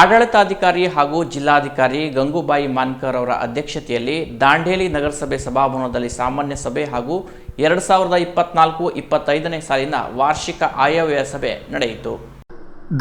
ಆಡಳಿತಾಧಿಕಾರಿ ಹಾಗೂ ಜಿಲ್ಲಾಧಿಕಾರಿ ಗಂಗೂಬಾಯಿ ಮಾನ್ಕರ್ ಅವರ ಅಧ್ಯಕ್ಷತೆಯಲ್ಲಿ ದಾಂಡೇಲಿ ನಗರಸಭೆ ಸಭಾಭವನದಲ್ಲಿ ಸಾಮಾನ್ಯ ಸಭೆ ಹಾಗೂ ಎರಡು ಸಾವಿರದ ಇಪ್ಪತ್ನಾಲ್ಕು ಇಪ್ಪತ್ತೈದನೇ ಸಾಲಿನ ವಾರ್ಷಿಕ ಆಯವ್ಯಯ ಸಭೆ ನಡೆಯಿತು.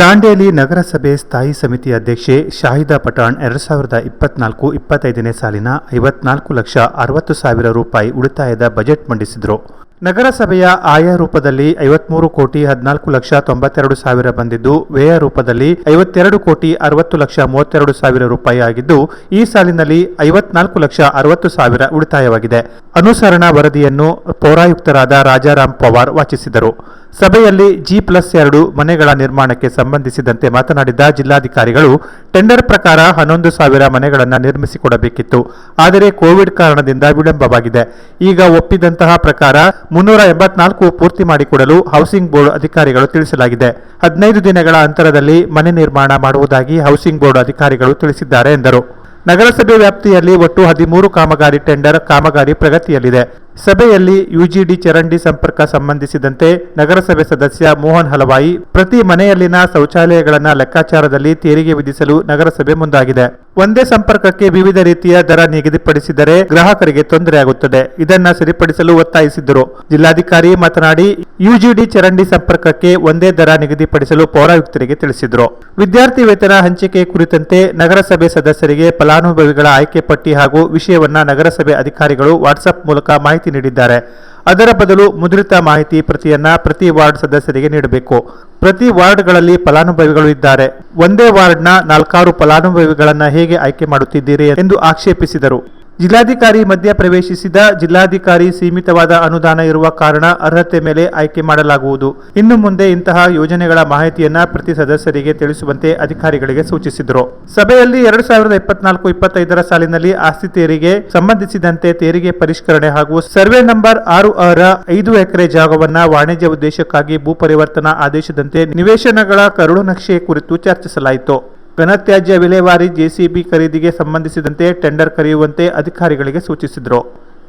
ದಾಂಡೇಲಿ ನಗರಸಭೆ ಸ್ಥಾಯಿ ಸಮಿತಿ ಅಧ್ಯಕ್ಷೆ ಶಾಹಿದಾ ಪಠಾಣ್ ಎರಡು ಸಾವಿರದ ಇಪ್ಪತ್ನಾಲ್ಕು ಇಪ್ಪತ್ತೈದನೇ ಸಾಲಿನ ಐವತ್ನಾಲ್ಕು ಲಕ್ಷ ಅರವತ್ತು ಸಾವಿರ ರೂಪಾಯಿ ಉಳಿತಾಯದ ಬಜೆಟ್ ಮಂಡಿಸಿದರು. ನಗರಸಭೆಯ ಆಯ ರೂಪದಲ್ಲಿ ಐವತ್ಮೂರು ಕೋಟಿ ಹದಿನಾಲ್ಕು ಲಕ್ಷ ತೊಂಬತ್ತೆರಡು ಸಾವಿರ ಬಂದಿದ್ದು, ವ್ಯಯ ರೂಪದಲ್ಲಿ ಐವತ್ತೆರಡು ಕೋಟಿ ಅರವತ್ತು ಲಕ್ಷ ಮೂವತ್ತೆರಡು ಸಾವಿರ ರೂಪಾಯಿ ಆಗಿದ್ದು, ಈ ಸಾಲಿನಲ್ಲಿ ಐವತ್ನಾಲ್ಕು ಲಕ್ಷ ಅರವತ್ತು ಸಾವಿರ ಉಳಿತಾಯವಾಗಿದೆ. ಅನುಸರಣಾ ವರದಿಯನ್ನು ಪೌರಾಯುಕ್ತರಾದ ರಾಜಾರಾಮ್ ಪವಾರ್ ವಾಚಿಸಿದರು. ಸಭೆಯಲ್ಲಿ ಜಿ ಪ್ಲಸ್ ಎರಡು ಮನೆಗಳ ನಿರ್ಮಾಣಕ್ಕೆ ಸಂಬಂಧಿಸಿದಂತೆ ಮಾತನಾಡಿದ ಜಿಲ್ಲಾಧಿಕಾರಿಗಳು, ಟೆಂಡರ್ ಪ್ರಕಾರ ಹನ್ನೊಂದು ಸಾವಿರ ಮನೆಗಳನ್ನು ನಿರ್ಮಿಸಿಕೊಡಬೇಕಿತ್ತು. ಆದರೆ ಕೋವಿಡ್ ಕಾರಣದಿಂದ ವಿಳಂಬವಾಗಿದೆ. ಈಗ ಒಪ್ಪಿದಂತಹ ಪ್ರಕಾರ ಮುನ್ನೂರ ಎಂಬತ್ನಾಲ್ಕು ಪೂರ್ತಿ ಮಾಡಿಕೊಡಲು ಹೌಸಿಂಗ್ ಬೋರ್ಡ್ ಅಧಿಕಾರಿಗಳು ತಿಳಿಸಲಾಗಿದೆ. ಹದಿನೈದು ದಿನಗಳ ಅಂತರದಲ್ಲಿ ಮನೆ ನಿರ್ಮಾಣ ಮಾಡುವುದಾಗಿ ಹೌಸಿಂಗ್ ಬೋರ್ಡ್ ಅಧಿಕಾರಿಗಳು ತಿಳಿಸಿದ್ದಾರೆ ಎಂದರು. ನಗರಸಭೆ ವ್ಯಾಪ್ತಿಯಲ್ಲಿ ಒಟ್ಟು ಹದಿಮೂರು ಕಾಮಗಾರಿ ಟೆಂಡರ್, ಕಾಮಗಾರಿ ಪ್ರಗತಿಯಲ್ಲಿದೆ. ಸಭೆಯಲ್ಲಿ ಯುಜಿಡಿ ಚರಂಡಿ ಸಂಪರ್ಕ ಸಂಬಂಧಿಸಿದಂತೆ ನಗರಸಭೆ ಸದಸ್ಯ ಮೋಹನ್ ಹಲವಾಯಿ, ಪ್ರತಿ ಮನೆಯಲ್ಲಿನ ಶೌಚಾಲಯಗಳನ್ನು ಲೆಕ್ಕಾಚಾರದಲ್ಲಿ ತೆರಿಗೆ ವಿಧಿಸಲು ನಗರಸಭೆ ಮುಂದಾಗಿದೆ. ಒಂದೇ ಸಂಪರ್ಕಕ್ಕೆ ವಿವಿಧ ರೀತಿಯ ದರ ನಿಗದಿಪಡಿಸಿದರೆ ಗ್ರಾಹಕರಿಗೆ ತೊಂದರೆಯಾಗುತ್ತದೆ. ಇದನ್ನ ಸರಿಪಡಿಸಲು ಒತ್ತಾಯಿಸಿದ್ದರು ಜಿಲ್ಲಾಧಿಕಾರಿ ಮಾತನಾಡಿ, ಯುಜಿಡಿ ಚರಂಡಿ ಸಂಪರ್ಕಕ್ಕೆ ಒಂದೇ ದರ ನಿಗದಿಪಡಿಸಲು ಪೌರಾಯುಕ್ತರಿಗೆ ತಿಳಿಸಿದರು. ವಿದ್ಯಾರ್ಥಿ ವೇತನ ಹಂಚಿಕೆ ಕುರಿತಂತೆ ನಗರಸಭೆ ಸದಸ್ಯರಿಗೆ ಫಲಾನುಭವಿಗಳ ಆಯ್ಕೆ ಪಟ್ಟಿ ಹಾಗೂ ವಿಷಯವನ್ನ ನಗರಸಭೆ ಅಧಿಕಾರಿಗಳು ವಾಟ್ಸ್ಆಪ್ ಮೂಲಕ ಮಾಹಿತಿ ನೀಡಿದ್ದಾರೆ. ಅದರ ಬದಲು ಮುದ್ರಿತ ಮಾಹಿತಿ ಪ್ರತಿಯನ್ನ ಪ್ರತಿ ವಾರ್ಡ್ ಸದಸ್ಯರಿಗೆ ನೀಡಬೇಕು. ಪ್ರತಿ ವಾರ್ಡ್ಗಳಲ್ಲಿ ಫಲಾನುಭವಿಗಳು ಇದ್ದಾರೆ. ಒಂದೇ ವಾರ್ಡ್ನ ನಾಲ್ಕಾರು ಫಲಾನುಭವಿಗಳನ್ನು ಹೇಗೆ ಆಯ್ಕೆ ಮಾಡುತ್ತಿದ್ದೀರಿ ಎಂದು ಆಕ್ಷೇಪಿಸಿದರು. ಜಿಲ್ಲಾಧಿಕಾರಿ ಮಧ್ಯ ಪ್ರವೇಶಿಸಿದ ಜಿಲ್ಲಾಧಿಕಾರಿ ಸೀಮಿತವಾದ ಅನುದಾನ ಇರುವ ಕಾರಣ ಅರ್ಹತೆ ಮೇಲೆ ಆಯ್ಕೆ ಮಾಡಲಾಗುವುದು. ಇನ್ನು ಮುಂದೆ ಇಂತಹ ಯೋಜನೆಗಳ ಮಾಹಿತಿಯನ್ನ ಪ್ರತಿ ಸದಸ್ಯರಿಗೆ ತಿಳಿಸುವಂತೆ ಅಧಿಕಾರಿಗಳಿಗೆ ಸೂಚಿಸಿದರು. ಸಭೆಯಲ್ಲಿ ಎರಡು ಸಾವಿರದ ಇಪ್ಪತ್ನಾಲ್ಕು ಇಪ್ಪತ್ತೈದರ ಸಾಲಿನಲ್ಲಿ ಆಸ್ತಿ ತೆರಿಗೆ ಸಂಬಂಧಿಸಿದಂತೆ ತೆರಿಗೆ ಪರಿಷ್ಕರಣೆ ಹಾಗೂ ಸರ್ವೆ ನಂಬರ್ ಆರು ಅರ ಐದು ಎಕರೆ ಜಾಗವನ್ನ ವಾಣಿಜ್ಯ ಉದ್ದೇಶಕ್ಕಾಗಿ ಭೂ ಪರಿವರ್ತನಾ ಆದೇಶದಂತೆ ನಿವೇಶನಗಳ ಕರುಳು ನಕ್ಷೆ ಕುರಿತು ಚರ್ಚಿಸಲಾಯಿತು. ಘನತ್ಯಾಜ್ಯ ವಿಲೇವಾರಿ ಜೆಸಿಬಿ ಖರೀದಿಗೆ ಸಂಬಂಧಿಸಿದಂತೆ ಟೆಂಡರ್ ಕರೆಯುವಂತೆ ಅಧಿಕಾರಿಗಳಿಗೆ ಸೂಚಿಸಿದರು.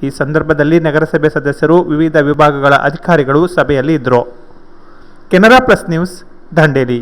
ಈ ಸಂದರ್ಭದಲ್ಲಿ ನಗರಸಭೆ ಸದಸ್ಯರು, ವಿವಿಧ ವಿಭಾಗಗಳ ಅಧಿಕಾರಿಗಳು ಸಭೆಯಲ್ಲಿ ಇದ್ದರು ಕೆನರಾ ಪ್ಲಸ್ ನ್ಯೂಸ್, ದಾಂಡೇಲಿ.